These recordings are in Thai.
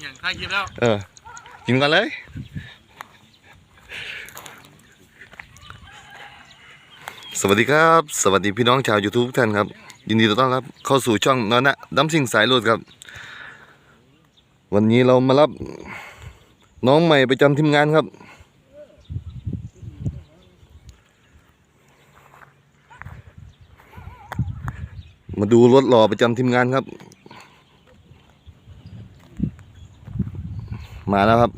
อย่างถ่ายคลิปแล้ว เออ กินกันเลย สวัสดีครับ สวัสดีพี่น้องชาว YouTube ทุกท่านครับ ยินดีต้อนรับเข้าสู่ช่องนอนนะดัมซิงสายโลดครับ วันนี้เรามารับน้องใหม่ประจำทีมงานครับ มาดูรถหล่อประจำทีมงานครับ มาแล้วครับ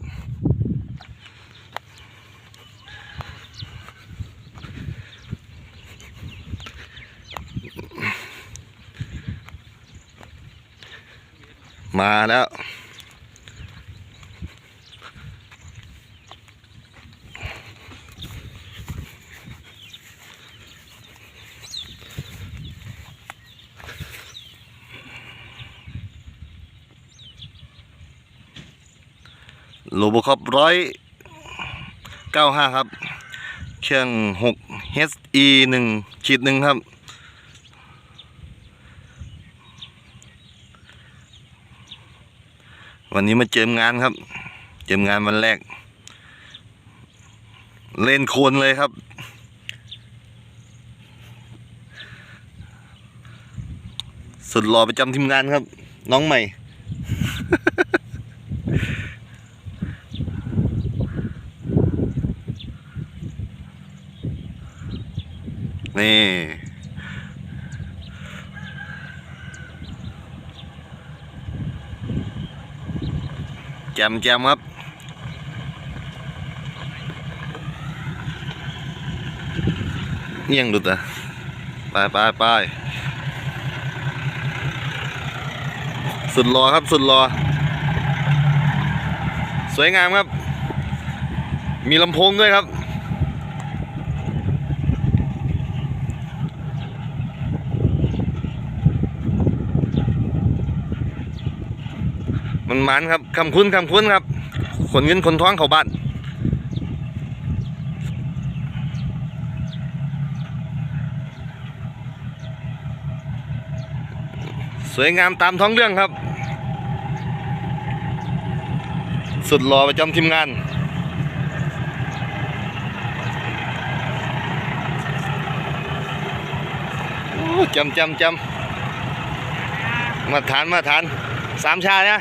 มาแล้ว โลโบคอปร้อยเก้าห้าครับ เครื่องหก HE หนึ่งขีดหนึ่งครับ วันนี้มาเจิมงานครับ เจิมงานวันแรก เล่นโคนเลยครับสุดหล่อประจำทีมงานครับ น้องใหม่ นี่ แจมแจมครับเอียงดูแต่ไปไปไปสุดรอครับสุดรอ สวยงามครับ มีลำโพงด้วยครับ มันมันครับคำคุ้นคำคุ้นครับ ขนเงินขนท้องเขาบ้านสวยงามตามท้องเรื่องครับ สุดหล่อประจำทีมงานโอ้จำจำจำมาทานมาทานสามชาเนี่ย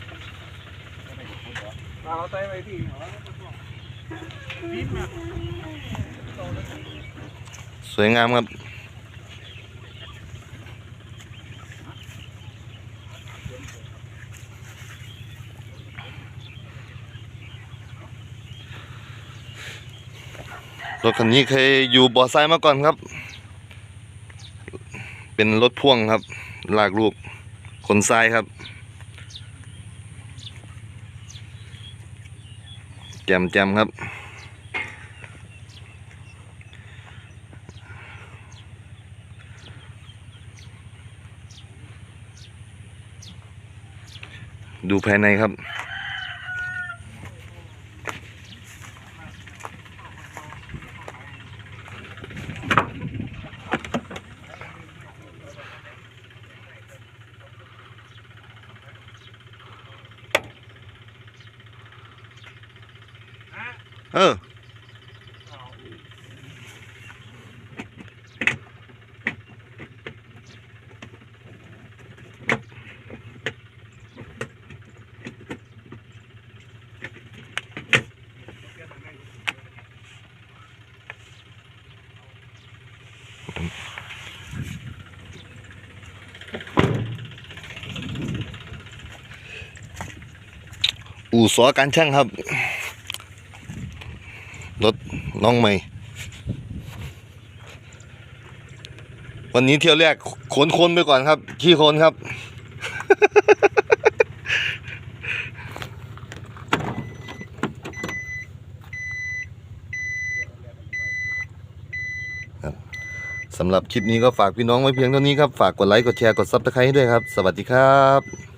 สวยงามครับรถคันนี้เคยอยู่บ่อทรายมาก่อนครับ เป็นรถพ่วงครับ ลากลูกขนทรายครับ จมแจมครับ ดูภายในครับ เอออู่สอการช่างครับ รถน้องใหม่ วันนี้เที่ยวแรกขนคนไปก่อนครับ ขี้คนครับ สำหรับคลิปนี้ก็ฝากพี่น้องไว้เพียงเท่านี้ครับ ฝากกดไลค์ กดแชร์ กดซับสไครต์ให้ด้วยครับ สวัสดีครับ